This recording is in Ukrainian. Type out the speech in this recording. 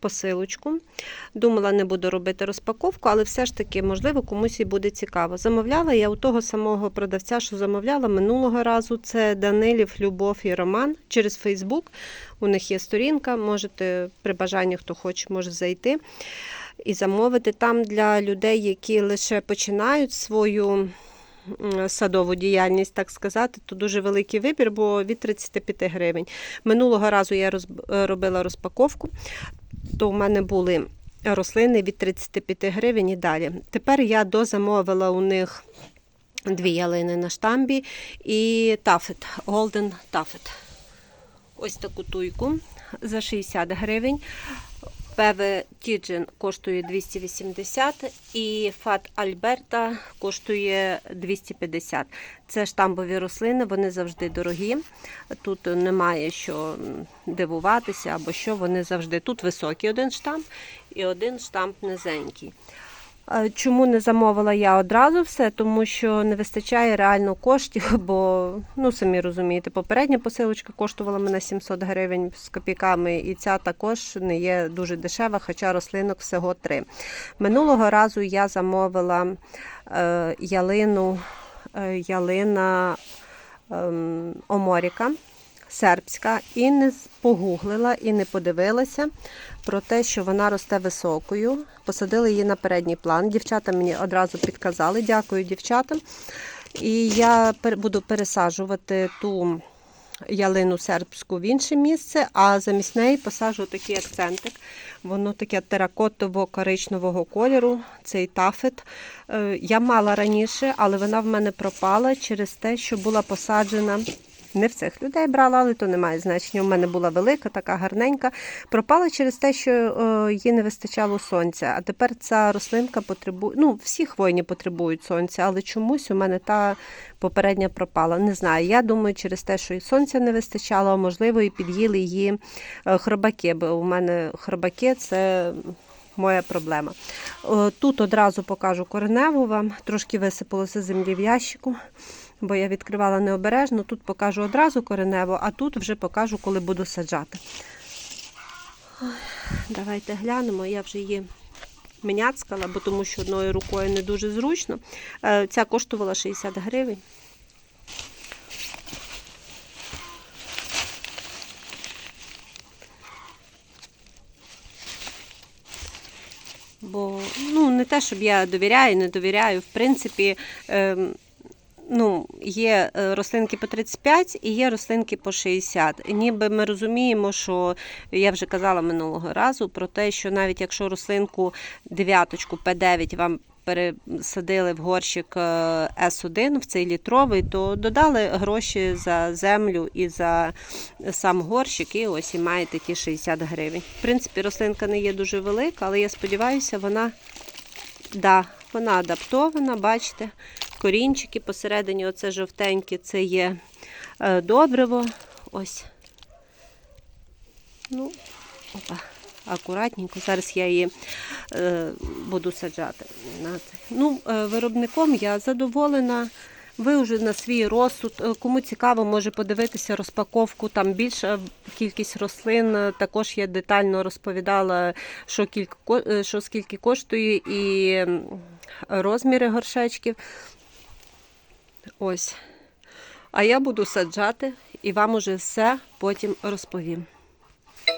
посилочку. Думала, не буду робити розпаковку, але все ж таки, можливо, комусь і буде цікаво. Замовляла я у того самого продавця, що замовляла минулого разу. Це Данилів, Любов і Роман через Фейсбук. У них є сторінка. Можете при бажанні, хто хоче, може зайти і замовити там для людей, які лише починають свою садову діяльність, так сказати, то дуже великий вибір, бо від 35 гривень. Минулого разу я е, робила розпаковку, то в мене були рослини від 35 гривень і далі. Тепер я дозамовила у них дві ялини на штамбі і тафет, Golden Taffet. Ось таку туйку за 60 гривень. Певе Тіджин коштує 280 і Фат Альберта коштує 250. Це штамбові рослини, вони завжди дорогі. Тут немає що дивуватися або що, вони завжди. Тут високий один штамп і один штамп низенький. Е, Чому не замовила я одразу все? Тому що не вистачає реально коштів, бо ну самі розумієте, попередня посилочка коштувала мене 700 гривень з копійками, і ця також не є дуже дешева, хоча рослинок всього три. Минулого разу я замовила е, ялину, е, ялина ем, Оморіка. Сербська і не погуглила і не подивилася про те, що вона росте високою. Посадили її на передній план. Дівчата мені одразу підказали. Дякую дівчатам. І я буду пересаджувати ту ялину сербську в інше місце, а замість неї посаджу такий акцентик. Воно таке теракотово-коричневого кольору, цей тафет. Е, Я мала раніше, але вона в мене пропала через те, що була посаджена. Не в цих людей брала, але то не має значення. У мене була велика, така гарненька. Пропала через те, що е, їй не вистачало сонця. А тепер ця рослинка потребує. Ну, всі хвойні потребують сонця, але чомусь у мене та попередня пропала. Не знаю. Я думаю, через те, що і сонця не вистачало, а можливо, і під'їли її е, хробаки, бо у мене хробаки це. Моя проблема. Тут одразу покажу кореневу вам. Трошки висипалося землі в ящику, бо я відкривала необережно. Тут покажу одразу кореневу, а тут вже покажу, коли буду саджати. Давайте глянемо. Я вже її міняцкала, бо тому що одною рукою не дуже зручно. Е, Ця коштувала 60 гривень. Бо ну, не те, щоб я довіряю, не довіряю. В принципі, ем, ну, є е, рослинки по 35 і є рослинки по 60. І ніби ми розуміємо, що я вже казала минулого разу про те, що навіть якщо рослинку дев'яточку П9 вам пересадили в горщик е, С1 в цей літровий, то додали гроші за землю і за сам горщик, і ось і маєте ті 60 гривень. В принципі, рослинка не є дуже велика, але я сподіваюся, вона, да, вона адаптована, бачите, корінчики посередині, оце жовтеньке, це є е, добриво. Ось. Ну, опа, акуратненько. Зараз я її е, буду саджати. Ну, е, виробником я задоволена. Ви вже на свій розсуд. Е, Кому цікаво, може подивитися розпаковку. Там більша кількість рослин. Е, Також я детально розповідала, що, кілька, е, що скільки коштує і розміри горшечків. Ось. А я буду саджати і вам уже все потім розповім.